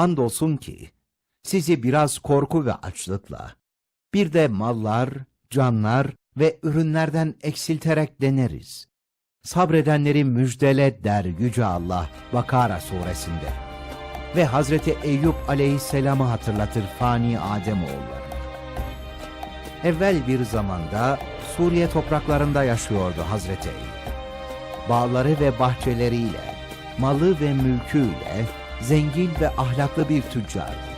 Andolsun ki sizi biraz korku ve açlıkla, bir de mallar, canlar ve ürünlerden eksilterek deneriz. Sabredenleri müjdele der Yüce Allah Bakara suresinde. Ve Hazreti Eyüp aleyhisselamı hatırlatır fani Ademoğulları. Evvel bir zamanda Suriye topraklarında yaşıyordu Hazreti Eyüp. Bağları ve bahçeleriyle, malı ve mülküyle zengin ve ahlaklı bir tüccardı.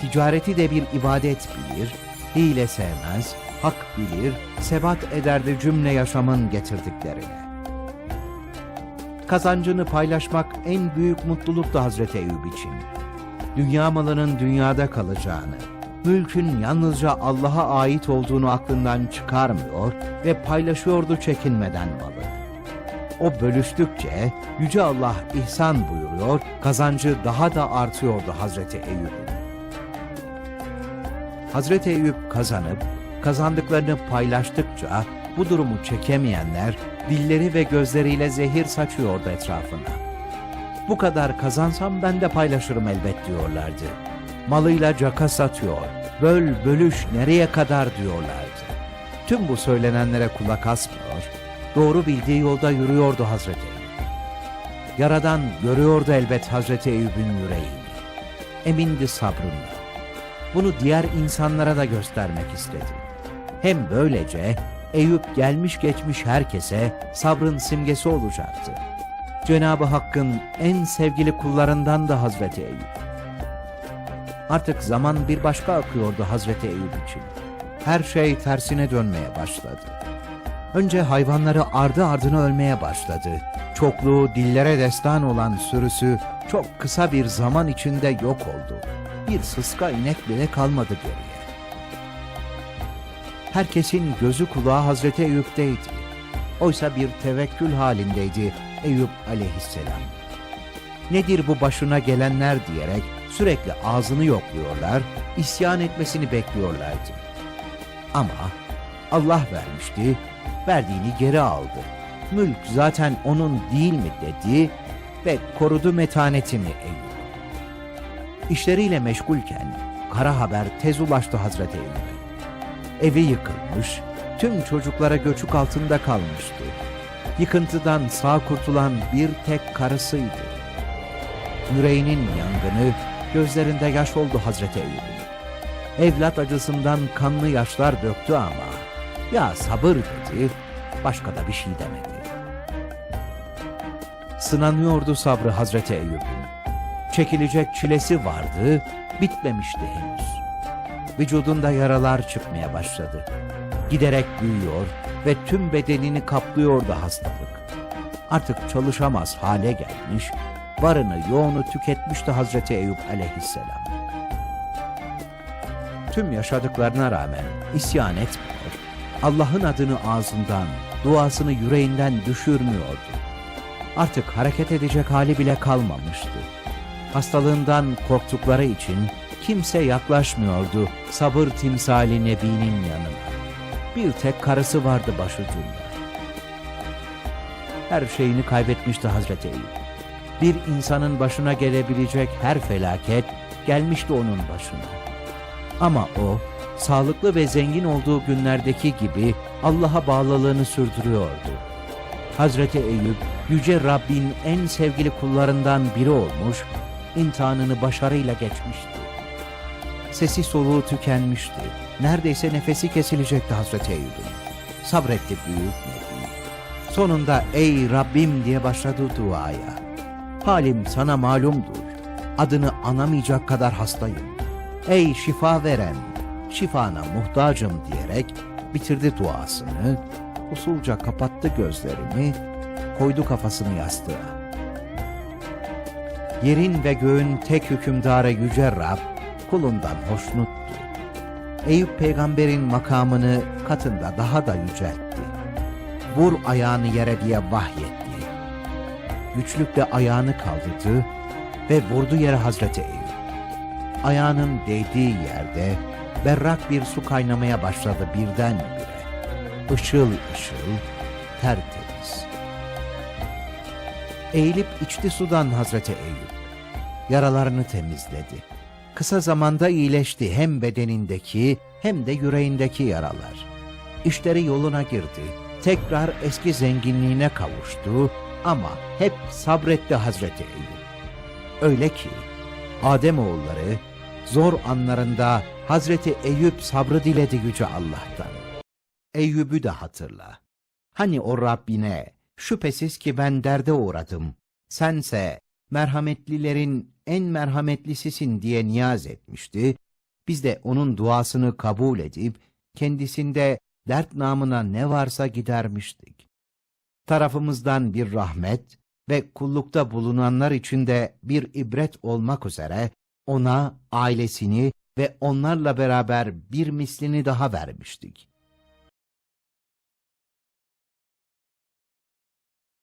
Ticareti de bir ibadet bilir, hile sevmez, hak bilir, sebat ederdi cümle yaşamın getirdiklerine. Kazancını paylaşmak en büyük mutluluktu Hazreti Eyüp için. Dünya malının dünyada kalacağını, mülkün yalnızca Allah'a ait olduğunu aklından çıkarmıyor ve paylaşıyordu çekinmeden malı. O bölüştükçe Yüce Allah ihsan buyuruyor, kazancı daha da artıyordu Hazreti Eyüp'ün. Hazreti Eyüp kazanıp, kazandıklarını paylaştıkça bu durumu çekemeyenler dilleri ve gözleriyle zehir saçıyordu etrafına. Bu kadar kazansam ben de paylaşırım elbet diyorlardı. Malıyla caka satıyor, böl bölüş nereye kadar diyorlardı. Tüm bu söylenenlere kulak asmıyor, doğru bildiği yolda yürüyordu Hazreti. Yaradan görüyordu elbet Hazreti Eyüp'ün yüreğini. Emindi sabrında. Bunu diğer insanlara da göstermek istedi. Hem böylece Eyüp gelmiş geçmiş herkese sabrın simgesi olacaktı. Cenab-ı Hakk'ın en sevgili kullarından da Hazreti Eyüp. Artık zaman bir başka akıyordu Hazreti Eyüp için. Her şey tersine dönmeye başladı. Önce hayvanları ardı ardına ölmeye başladı. Çokluğu dillere destan olan sürüsü çok kısa bir zaman içinde yok oldu. Bir sıska inek bile kalmadı geriye. Herkesin gözü kulağı Hazreti Eyüp'teydi. Oysa bir tevekkül halindeydi Eyüp aleyhisselam. Nedir bu başına gelenler diyerek sürekli ağzını yokluyorlar, isyan etmesini bekliyorlardı. Ama Allah vermişti, verdiğini geri aldı. Mülk zaten onun değil mi dedi ve korudu metanetini Eyüp. İşleriyle meşgulken kara haber tez ulaştı Hazreti Eyüp'e. Evi yıkılmış, tüm çocuklara göçük altında kalmıştı. Yıkıntıdan sağ kurtulan bir tek karısıydı. Yüreğinin yangını, gözlerinde yaş oldu Hazreti Eyüp'ün. Evlat acısından kanlı yaşlar döktü ama, ya sabır dedi, başka da bir şey demedi. Sınanıyordu sabrı Hazreti Eyüp'ün. Çekilecek çilesi vardı, bitmemişti henüz. Vücudunda yaralar çıkmaya başladı. Giderek büyüyor ve tüm bedenini kaplıyordu hastalık. Artık çalışamaz hale gelmiş, varını yoğunu tüketmişti Hazreti Eyüp aleyhisselam. Tüm yaşadıklarına rağmen isyan etmiyor, Allah'ın adını ağzından, duasını yüreğinden düşürmüyordu. Artık hareket edecek hali bile kalmamıştı. Hastalığından korktukları için kimse yaklaşmıyordu sabır timsali Nebi'nin yanına. Bir tek karısı vardı başucunda. Her şeyini kaybetmişti Hazreti Eyüp. Bir insanın başına gelebilecek her felaket gelmişti onun başına. Ama o, sağlıklı ve zengin olduğu günlerdeki gibi Allah'a bağlılığını sürdürüyordu. Hazreti Eyüp, Yüce Rabbin en sevgili kullarından biri olmuş, imtihanını başarıyla geçmişti. Sesi soluğu tükenmişti. Neredeyse nefesi kesilecekti Hazreti Eyüp'ün. Sabretti büyük Nebi. Sonunda ey Rabbim diye başladı duaya. Halim sana malumdur. Adını anamayacak kadar hastayım. Ey şifa veren, şifana muhtacım diyerek bitirdi duasını. Usulca kapattı gözlerini, koydu kafasını yastığa. Yerin ve göğün tek hükümdarı Yüce Rab kulundan hoşnuttu. Eyüp peygamberin makamını katında daha da yüceltti. Vur ayağını yere diye vahyetti. Güçlükle ayağını kaldırdı ve vurdu yere Hazreti Eyüp. Ayağının değdiği yerde berrak bir su kaynamaya başladı birdenbire. Işıl ışıl, tertemiz. Eğilip içti sudan Hazreti Eyüp. yaralarını temizledi. Kısa zamanda iyileşti hem bedenindeki hem de yüreğindeki yaralar. İşleri yoluna girdi. Tekrar eski zenginliğine kavuştu ama hep sabretti Hazreti Eyüp. Öyle ki Adem oğulları zor anlarında Hazreti Eyüp sabrı diledi yüce Allah'tan. Eyüp'ü de hatırla. Hani o Rabbine şüphesiz ki ben derde uğradım. Sense merhametlilerin en merhametlisisin diye niyaz etmişti. Biz de onun duasını kabul edip kendisinde dert namına ne varsa gidermiştik. Tarafımızdan bir rahmet ve kullukta bulunanlar için de bir ibret olmak üzere ona ailesini ve onlarla beraber bir mislini daha vermiştik.